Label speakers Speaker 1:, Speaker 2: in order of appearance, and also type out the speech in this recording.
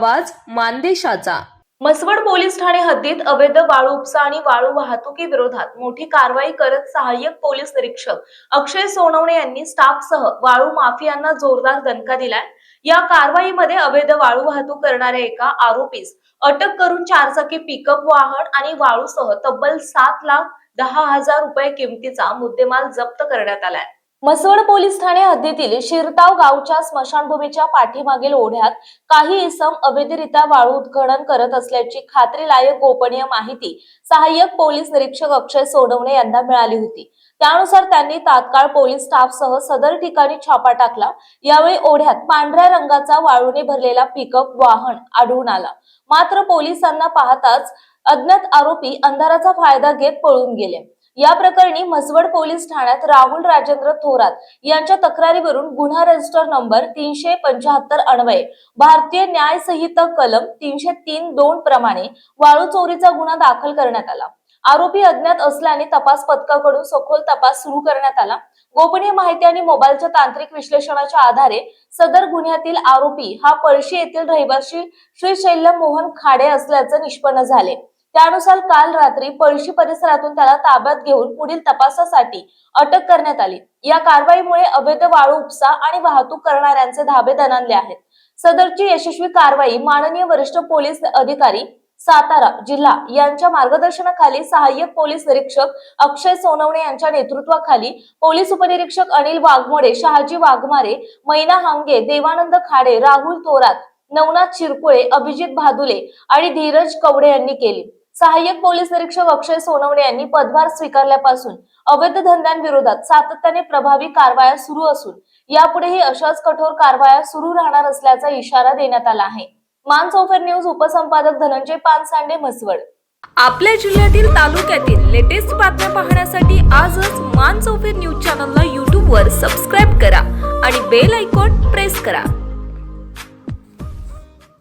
Speaker 1: आवाज मानदेशाचा.
Speaker 2: मसवड पोलीस ठाणे हद्दीत अवैध वाळू उपसा आणि वाळू वाहतुकी विरोधात मोठी कारवाई करत सहाय्यक पोलीस निरीक्षक अक्षय सोनवणे यांनी स्टाफसह वाळू माफियांना जोरदार दणका दिलाय. या कारवाईमध्ये अवैध वाळू वाहतूक करणाऱ्या एका आरोपीस अटक करून चारचाकी पिकअप वाहन आणि वाळूसह तब्बल सात लाख दहा हजार रुपये किमतीचा मुद्देमाल जप्त करण्यात आलाय. मसवड पोलीस ठाणे हद्दीतील शिरताव गावच्या स्मशानभूमीच्या पाठीमागील ओढ्यात काही इसम अवैधरित्या वाळू उत्खनन करत असल्याची खात्रीलायक गोपनीय माहिती सहाय्यक पोलीस निरीक्षक अक्षय सोनवणे यांना मिळाली होती. त्यानुसार त्यांनी तात्काळ पोलीस स्टाफसह सदर ठिकाणी छापा टाकला. यावेळी ओढ्यात पांढऱ्या रंगाचा वाळूने भरलेला पिकअप वाहन आढळून आला. मात्र पोलिसांना पाहताच अज्ञात आरोपी अंधाराचा फायदा घेत पळून गेले. या प्रकरणी म्हसवड पोलीस ठाण्यात राहुल राजेंद्र थोरात यांच्या तक्रारीवरून गुन्हा रजिस्टर नंबर तीनशे पंच्याहत्तर अन्वये भारतीय न्याय संहिता कलम तीनशे तीन दोन प्रमाणे वाळू चोरीचा गुन्हा दाखल करण्यात आला. आरोपी अज्ञात असल्याने तपास पथकाकडून सखोल तपास सुरू करण्यात आला. गोपनीय माहिती आणि मोबाईलच्या तांत्रिक विश्लेषणाच्या आधारे सदर गुन्ह्यातील आरोपी हा पळशी येथील रहिवासी श्रीशैल्य मोहन खाडे असल्याचं निष्पन्न झाले. त्यानुसार काल रात्री पळशी परिसरातून त्याला ताब्यात घेऊन पुढील तपासासाठी अटक करण्यात आली. या कारवाईमुळे अवैध वाळू उपसा आणि वाहतूक करणाऱ्यांचे धाबे दणानले आहेत. सदरची यशस्वी कारवाई माननीय वरिष्ठ पोलीस अधिकारी सातारा जिल्हा यांच्या मार्गदर्शनाखाली सहाय्यक पोलीस निरीक्षक अक्षय सोनवणे यांच्या नेतृत्वाखाली पोलीस उपनिरीक्षक अनिल वाघमोडे शहाजी वाघमारे मैना हांगे देवानंद खाडे राहुल थोरात नवनाथ शिरकुळे अभिजित भादुले आणि धीरज कवडे यांनी केली. सहाय्यक पोलीस निरीक्षक अक्षय सोनवणे यांनी पदभार स्वीकारल्यापासून अवैध धंद्यांविरोधात सातत्याने प्रभावी कारवाया सुरू असून यापुढेही अशाच कठोर कारवाया सुरू राहणार असल्याचा इशारा देण्यात आला आहे. मानसोफर न्यूज उपसंपादक धनंजय पानसांडे म्हसवड.
Speaker 1: आपल्या जिल्ह्यातील तालुक्यातील लेटेस्ट बातम्या पाहण्यासाठी आजच मान चौफेर न्यूज चॅनलला यूट्यूबवर सबस्क्राईब करा आणि बेल आयकॉन प्रेस करा.